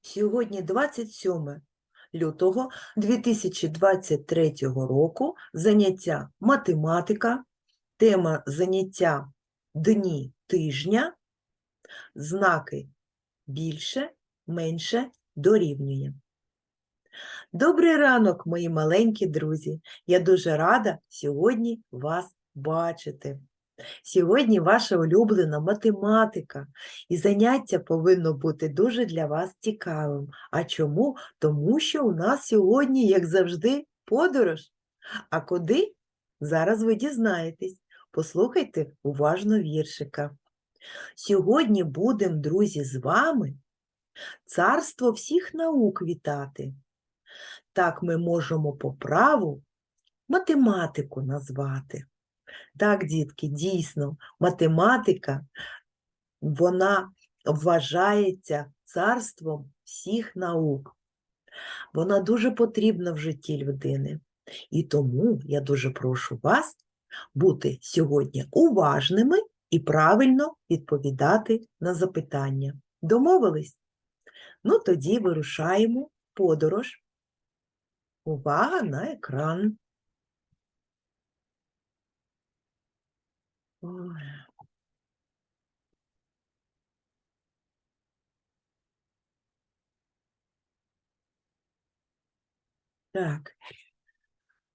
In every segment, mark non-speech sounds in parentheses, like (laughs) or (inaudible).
Сьогодні 27 лютого 2023 року заняття математика, тема заняття дні тижня, знаки більше, менше дорівнює. Добрий ранок, мої маленькі друзі! Я дуже рада сьогодні вас бачити. Сьогодні ваша улюблена математика, і заняття повинно бути дуже для вас цікавим. А чому? Тому що у нас сьогодні, як завжди, подорож. А куди? Зараз ви дізнаєтесь. Послухайте уважно віршика. Сьогодні будемо, друзі, з вами царство всіх наук вітати. Так ми можемо по праву математику назвати. Так, дітки, дійсно, математика, вона вважається царством всіх наук. Вона дуже потрібна в житті людини. І тому я дуже прошу вас бути сьогодні уважними і правильно відповідати на запитання. Домовились? Ну, тоді вирушаємо подорож. Увага на екран. Так.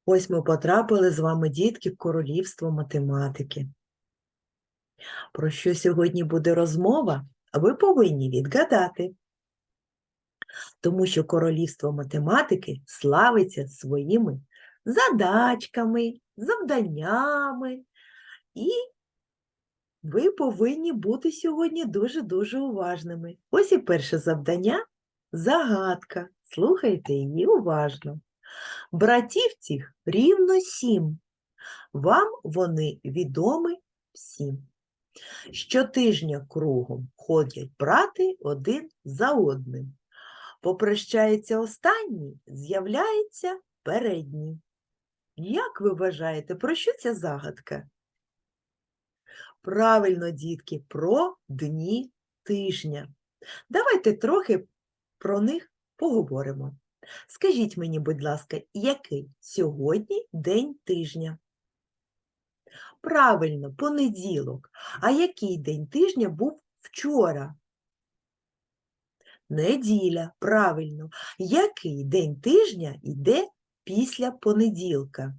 Ось ми потрапили з вами, дітки, в королівство математики. Про що сьогодні буде розмова, ви повинні відгадати. Тому що королівство математики славиться своїми задачками, завданнями, і ви повинні бути сьогодні дуже-дуже уважними. Ось і перше завдання загадка. Слухайте її уважно. Братів цих рівно сім. Вам вони відомі всім. Щотижня кругом ходять брати один за одним. Попрощається останній, з'являється передній. Як ви вважаєте, про що ця загадка? Правильно, дітки, про дні тижня. Давайте трохи про них поговоримо. Скажіть мені, будь ласка, який сьогодні день тижня? Правильно, понеділок. А який день тижня був вчора? Неділя, правильно. Який день тижня йде після понеділка?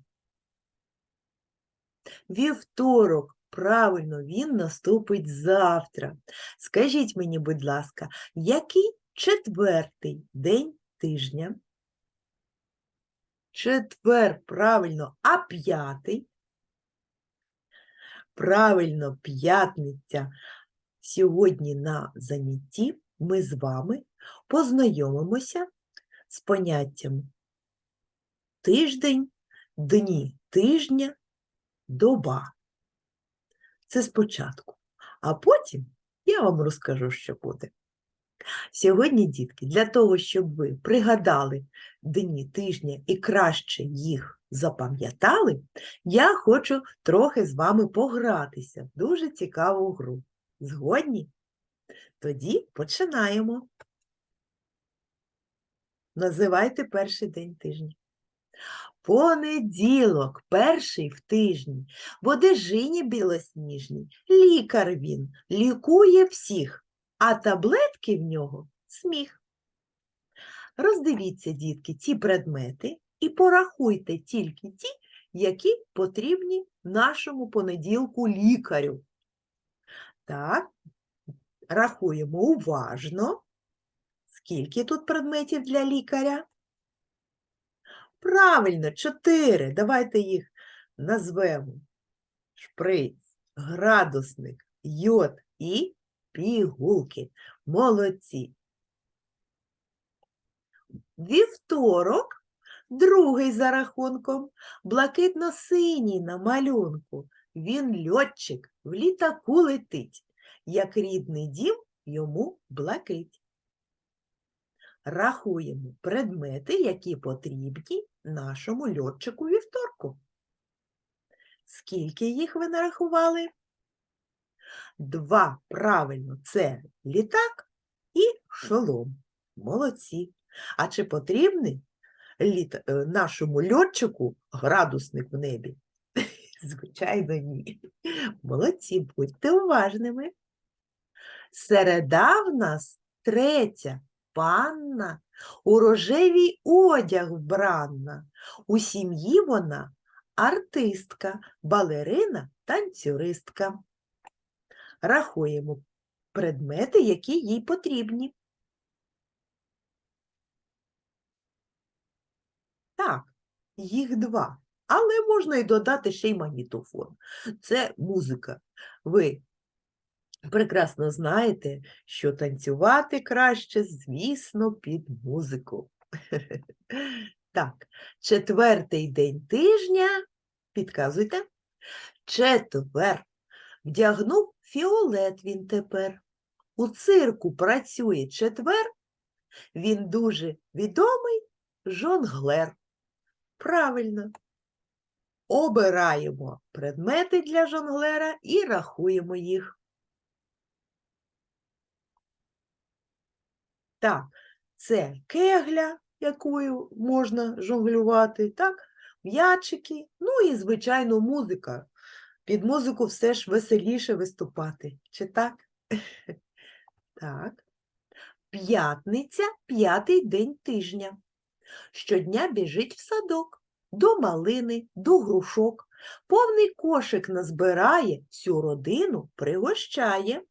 Вівторок, правильно, він наступить завтра. Скажіть мені, будь ласка, який четвертий день тижня? Четвер, правильно, а п'ятий? Правильно, п'ятниця. Сьогодні на занятті ми з вами познайомимося з поняттям тиждень, дні тижня, доба. Це спочатку. А потім я вам розкажу, що буде. Сьогодні, дітки, для того, щоб ви пригадали дні тижня і краще їх запам'ятали, я хочу трохи з вами погратися в дуже цікаву гру. Згодні? Тоді починаємо. Називайте перший день тижня. Понеділок, перший в тижні, в одежині білосніжній, лікар він, лікує всіх, а таблетки в нього сміх. Роздивіться, дітки, ці предмети і порахуйте тільки ті, які потрібні нашому понеділку лікарю. Так, рахуємо уважно. Скільки тут предметів для лікаря? Правильно, чотири. Давайте їх назвемо. Шприц, градусник, йод і пігулки. Молодці. Вівторок, другий за рахунком, блакитно-синій на малюнку. Він льотчик, в літаку летить, як рідний дім йому блакить. Рахуємо предмети, які потрібні нашому льотчику вівторку. Скільки їх ви нарахували? Два, правильно, це літак і шолом. Молодці. А чи потрібний літ... е, нашому льотчику градусник в небі? (laughs) Звичайно, ні. Молодці, будьте уважними. Середа в нас третя панна, у рожевій одяг вбранна. У сім'ї вона артистка, балерина, танцюристка. Рахуємо предмети, які їй потрібні. Так, їх два. Але можна і додати ще й магнітофон. Це музика. Ви прекрасно знаєте, що танцювати краще, звісно, під музику. (laughs) Так, четвертий день тижня, підказуйте, четвер. Вдягнув фіолет він тепер. У цирку працює четвер, він дуже відомий жонглер. Правильно. Обираємо предмети для жонглера і рахуємо їх. Так, це кегля, якою можна жонглювати, так, м'ячики, ну і, звичайно, музика. Під музику все ж веселіше виступати. Чи так? (laughs) Так. П'ятниця п'ятий день тижня. Щодня біжить в садок, до малини, до грушок. Повний кошик назбирає, всю родину пригощає.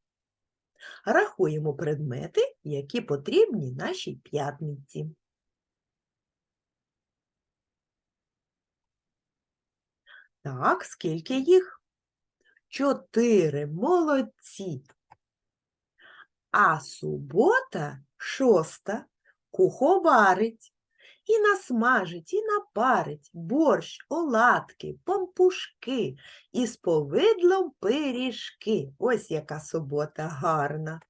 Рахуємо предмети, які потрібні нашій п'ятниці. Так, скільки їх? Чотири. Молодці. А субота шоста куховарить. І насмажить, і напарить борщ, оладки, пампушки і з повидлом пиріжки. Ось яка субота гарна.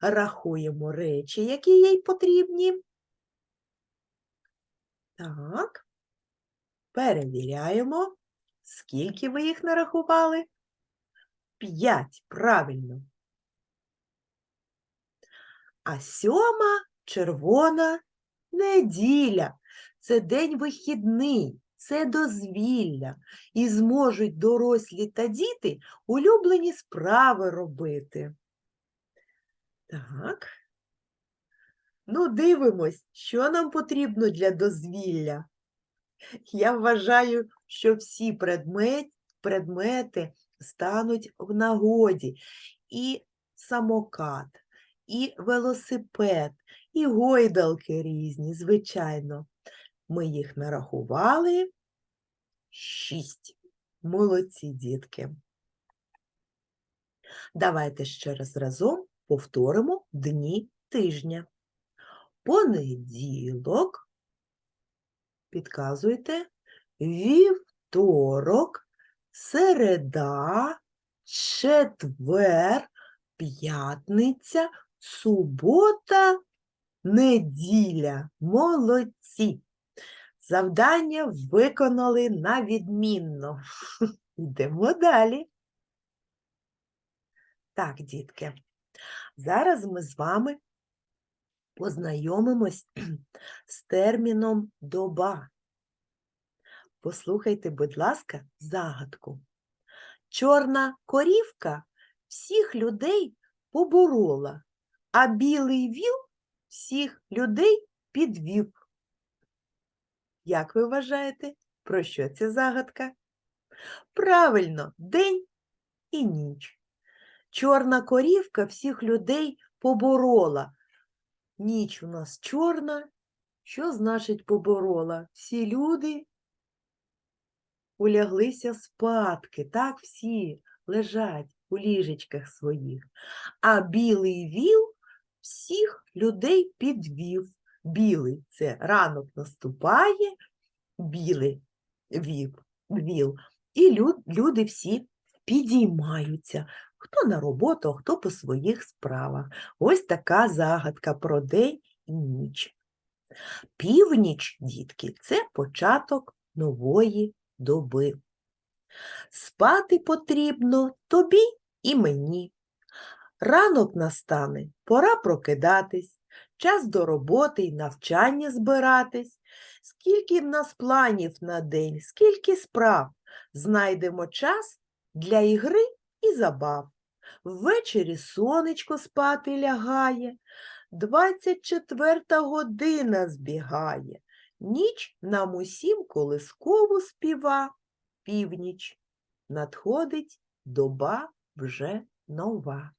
Рахуємо речі, які їй потрібні. Так. Перевіряємо. Скільки ви їх нарахували? П'ять, правильно. А сьома червона неділя. Це день вихідний, це дозвілля. І зможуть дорослі та діти улюблені справи робити. Так. Ну, дивимось, що нам потрібно для дозвілля. Я вважаю, що всі предмет, предмети стануть в нагоді. І самокат, і велосипед, і гойдалки різні, звичайно. Ми їх нарахували шість. Молодці, дітки. Давайте ще раз разом повторимо дні тижня. Понеділок, підказуйте, вівторок, середа, четвер, п'ятниця, субота, неділя. Молодці. Завдання виконали на відмінно. (laughs) Йдемо далі. Так, дітки, зараз ми з вами познайомимось з терміном доба. Послухайте, будь ласка, загадку. Чорна корівка всіх людей поборола, а білий віл всіх людей підвів. Як ви вважаєте, про що ця загадка? Правильно, день і ніч. Чорна корівка всіх людей поборола. Ніч у нас чорна. Що значить поборола? Всі люди уляглися спадки, так всі лежать у ліжечках своїх. А білий віл всіх людей підвів. Білий це ранок наступає, білий вів, віл, і люд, люди всі підіймаються. Хто на роботу, а хто по своїх справах. Ось така загадка про день і ніч. Північ, дітки, це початок нової доби. Спати потрібно тобі і мені. Ранок настане, пора прокидатись, час до роботи й навчання збиратись. Скільки в нас планів на день, скільки справ. Знайдемо час для ігри і забав. Ввечері сонечко спати лягає, двадцять четверта година збігає. Ніч нам усім колискову співа, північ. Надходить доба вже нова.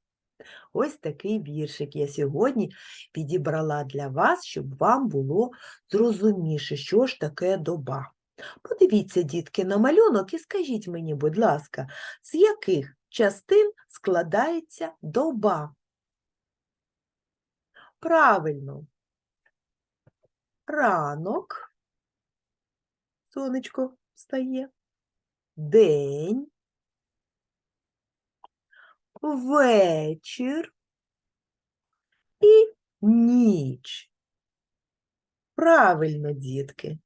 Ось такий віршик я сьогодні підібрала для вас, щоб вам було зрозуміше, що ж таке доба. Подивіться, дітки, на малюнок і скажіть мені, будь ласка, з яких частин складається доба? Правильно. Ранок. Сонечко встає. День. Вечір і ніч. Правильно, дітки.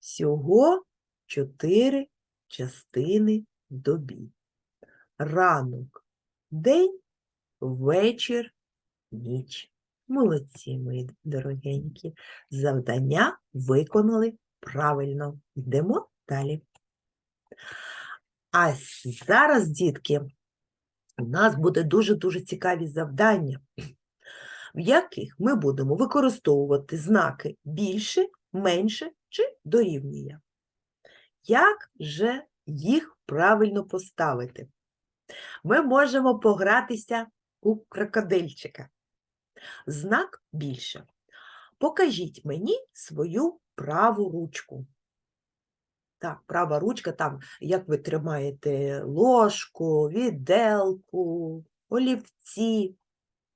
Всього чотири частини добі. Ранок, день, вечір, ніч. Молодці, мої дорогенькі. Завдання виконали правильно. Йдемо далі. А зараз, дітки, у нас буде дуже-дуже цікаві завдання, в яких ми будемо використовувати знаки більше, менше чи дорівнює. Як же їх правильно поставити? Ми можемо погратися у крокодильчика. Знак більше. Покажіть мені свою праву ручку. Так, права ручка, там, як ви тримаєте ложку, віделку, олівці.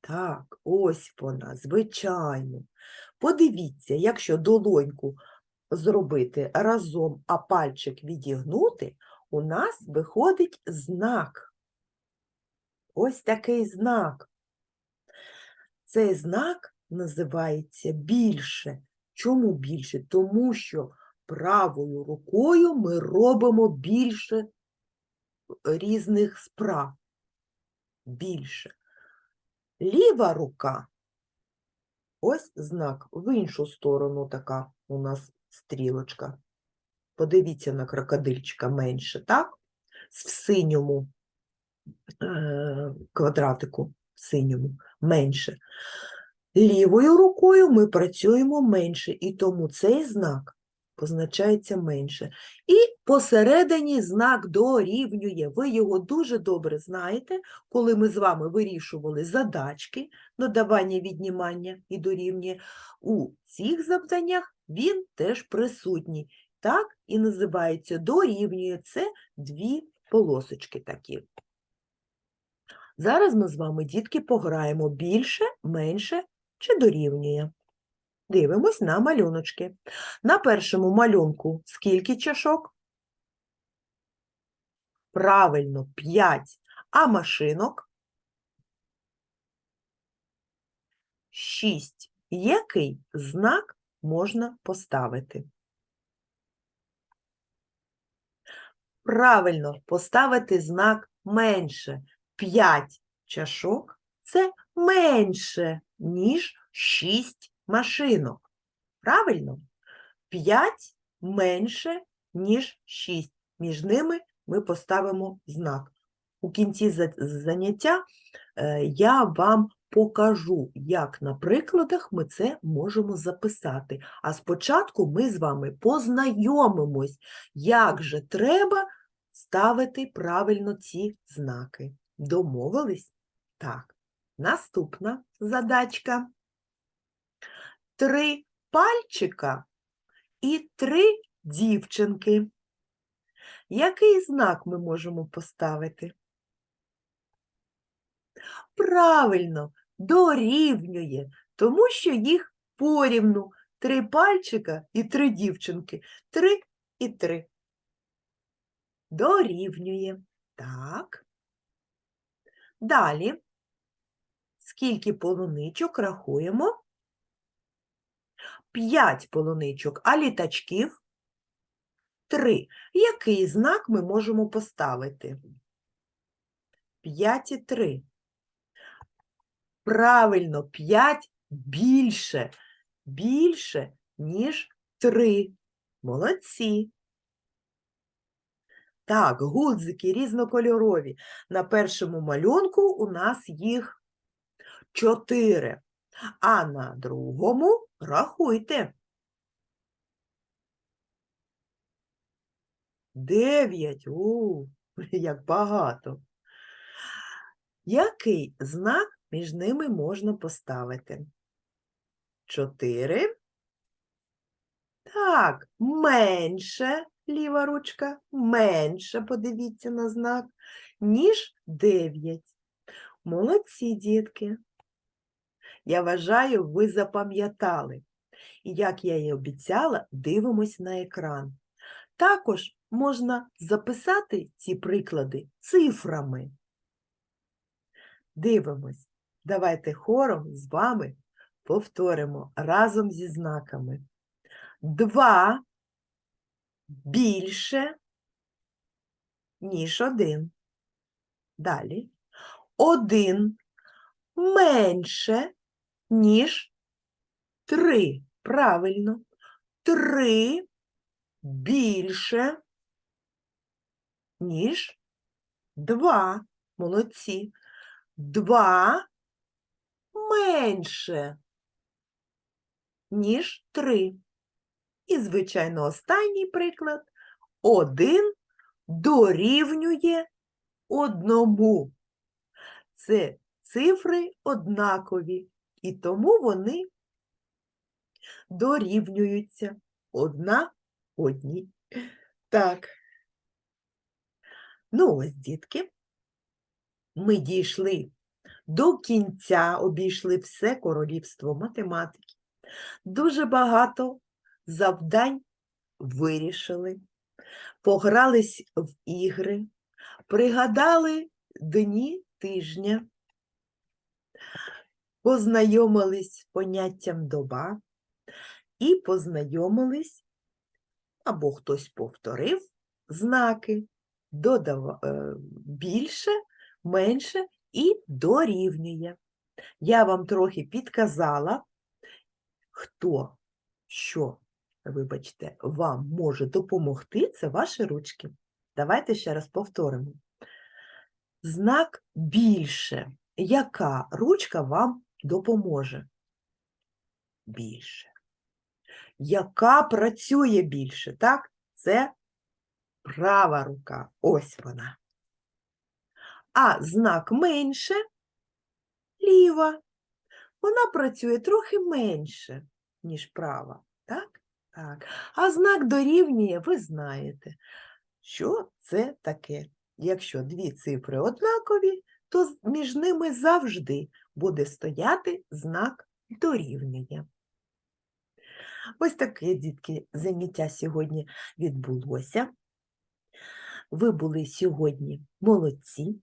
Так, ось вона, звичайно. Подивіться, якщо долоньку зробити разом, а пальчик відігнути, у нас виходить знак. Ось такий знак. Цей знак називається більше. Чому більше? Тому що правою рукою ми робимо більше різних справ. Більше. Ліва рука. Ось знак. В іншу сторону така у нас стрілочка. Подивіться на крокодильчика менше, так? В синьому е, квадратику, в синьому менше. Лівою рукою ми працюємо менше, і тому цей знак позначається менше. І посередині знак дорівнює. Ви його дуже добре знаєте, коли ми з вами вирішували задачки, додавання, віднімання і дорівнює. У цих завданнях він теж присутній. Так і називається дорівнює. Це дві полосочки такі. Зараз ми з вами, дітки, пограємо більше, менше чи дорівнює. Дивимось на малюночки. На першому малюнку скільки чашок? Правильно, 5. А машинок? 6. Який знак можна поставити? Правильно, поставити знак менше. 5 чашок це менше, ніж 6 машинок. Правильно? 5 менше, ніж 6. Між ними ми поставимо знак. У кінці заняття е, я вам покажу, як на прикладах ми це можемо записати. А спочатку ми з вами познайомимось, як же треба ставити правильно ці знаки. Домовились? Так. Наступна задачка. Три пальчика і три дівчинки. Який знак ми можемо поставити? Правильно, дорівнює, тому що їх порівну. Три пальчика і три дівчинки. Три і три. Дорівнює. Так. Далі. Скільки полуничок рахуємо? П'ять полуничок, а літачків? Три. Який знак ми можемо поставити? П'ять і три. Правильно, п'ять більше, більше, ніж три. Молодці. Так, гудзики різнокольорові. На першому малюнку у нас їх чотири, а на другому рахуйте. Дев'ять. У, (laughs) як багато. Який знак між ними можна поставити? Чотири. Так, менше, ліва ручка, менше, подивіться на знак, ніж дев'ять. Молодці, дітки. Я вважаю, ви запам'ятали. І як я і обіцяла, дивимось на екран. Також можна записати ці приклади цифрами. Дивимось. Давайте хором з вами повторимо разом зі знаками. Два більше, ніж один. Далі. Один менше, ніж три. Правильно. Три більше, ніж два. Молодці. Два менше, ніж три. І, звичайно, останній приклад. Один дорівнює одному. Це цифри однакові, і тому вони дорівнюються одна одній. Так. Ну, ось, дітки, ми дійшли до кінця, обійшли все королівство математики. Дуже багато завдань вирішили, погрались в ігри, пригадали дні тижня, познайомились з поняттям доба і познайомились, або хтось повторив знаки додав е, більше, менше і дорівнює. Я вам трохи підказала, хто що, вибачте, вам може допомогти, це ваші ручки. Давайте ще раз повторимо. Знак більше. Яка ручка вам допоможе? Більше. Яка працює більше, так? Це права рука. Ось вона. А знак менше ліва. Вона працює трохи менше, ніж права. Так? Так. А знак дорівнює, ви знаєте, що це таке. Якщо дві цифри однакові, то між ними завжди буде стояти знак дорівнює. Ось таке, дітки, заняття сьогодні відбулося. Ви були сьогодні молодці,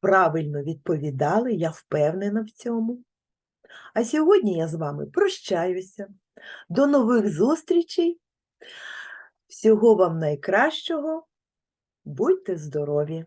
правильно відповідали, я впевнена в цьому. А сьогодні я з вами прощаюся. До нових зустрічей. Всього вам найкращого. Будьте здорові!